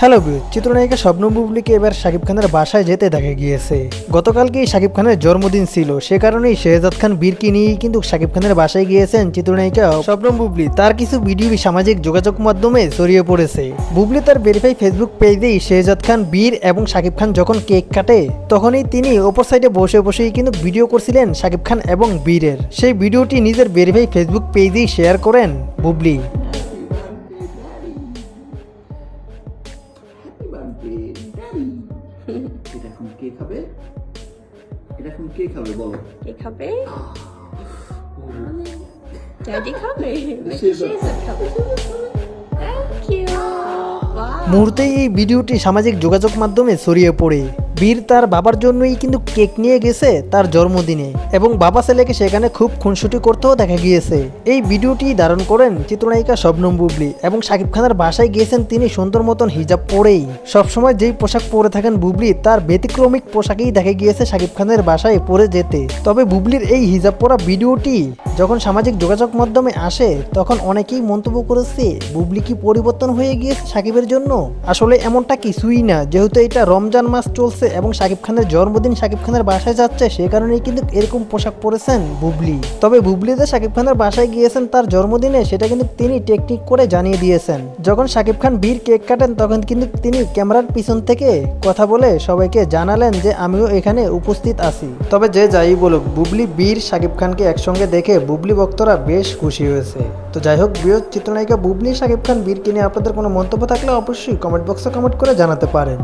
Hello বিউ চিত্রনায়িকা স্বপ্ন বুবলিকে এবার শাকিব খানের বাসায় যেতে দেখা গিয়েছে। গতকালকেই শাকিব খানের জন্মদিন ছিল, সে কারণেই শেহজাদ খান বীরকে নিয়েই কিন্তু শাকিব খানের বাসায় গিয়েছেন চিত্রনায়িকা স্বপ্ন বুবলি। তার কিছু ভিডিও সামাজিক যোগাযোগ মাধ্যমে ছড়িয়ে পড়েছে। বুবলি তার ভেরিফাই ফেসবুক পেজেই শেহজাদ খান বীর এবং শাকিব খান যখন কেক কাটে, তখনই তিনি ওপর সাইডে বসে বসেই কিন্তু ভিডিও করছিলেন শাকিব খান এবং বীরের। সেই ভিডিওটি নিজের ভেরিফাই ফেসবুক পেজেই শেয়ার করেন বুবলি। এটা এখন কে খাবে? এটা এখন কে খাবে বলো? কে খাবে? ড্যাডি মুহূর্তেই এই ভিডিওটি সামাজিক যোগাযোগ মাধ্যমে ছড়িয়ে পড়ে। বীর তার বাবার জন্যই কিন্তু কেক নিয়ে গেছে তার জন্মদিনে। এবং বাবা ছেলেকে সেখানে খুব খুনসুটি করতেও দেখা গিয়েছে। এই ভিডিওটি ধারণ করেন চিত্রনায়িকা শবনম বুবলি এবং শাকিব খানের বাসায় গিয়েছেন তিনি সুন্দর মতন হিজাব পরেই। সবসময় যেই পোশাক পরে থাকেন বুবলি, তার ব্যতিক্রমিক পোশাকেই দেখা গিয়েছে শাকিব খানের বাসায় পরে যেতে। তবে বুবলির এই হিজাব পরা ভিডিওটি যখন সামাজিক যোগাযোগ মাধ্যমে আসে, তখন অনেকেই মন্তব্য করেছে, বুবলি কি পরিবর্তন হয়ে গিয়েছে সাকিবের জন্য? আসলে এমনটা কিছুই না, যেহেতু এটা রমজান মাস চলছে। এবং শাকিব খানের জন্মদিন শাকিব খানের বাসায় যাচ্ছে, সে কারণেই কিন্তু এরকম পোশাক পরেছেন বুবলি। তবে বুবলি যে শাকিব খানের বাসায় গিয়েছেন তার জন্মদিনে, সেটা কিন্তু তিনি টেকনিক করে জানিয়ে দিয়েছেন। যখন শাকিব খান বীর কেক কাটেন, তখন কিন্তু তিনি ক্যামেরার পিছন থেকে কথা বলে সবাইকে জানালেন যে, আমিও এখানে উপস্থিত আছি। তবে যে যাই বলুক, বুবলি, বীর, শাকিব খানকে একসঙ্গে দেখে বুবলি ভক্তরা বেশ খুশি হয়েছে। তো যাই হোক বৃহৎ চিত্রনায়িকা বুবলি, শাকিব খান, বীরকে নিয়ে আপনাদের কোনো মন্তব্য থাকলে অবশ্যই কমেন্ট বক্সে কমেন্ট করে জানাতে পারেন।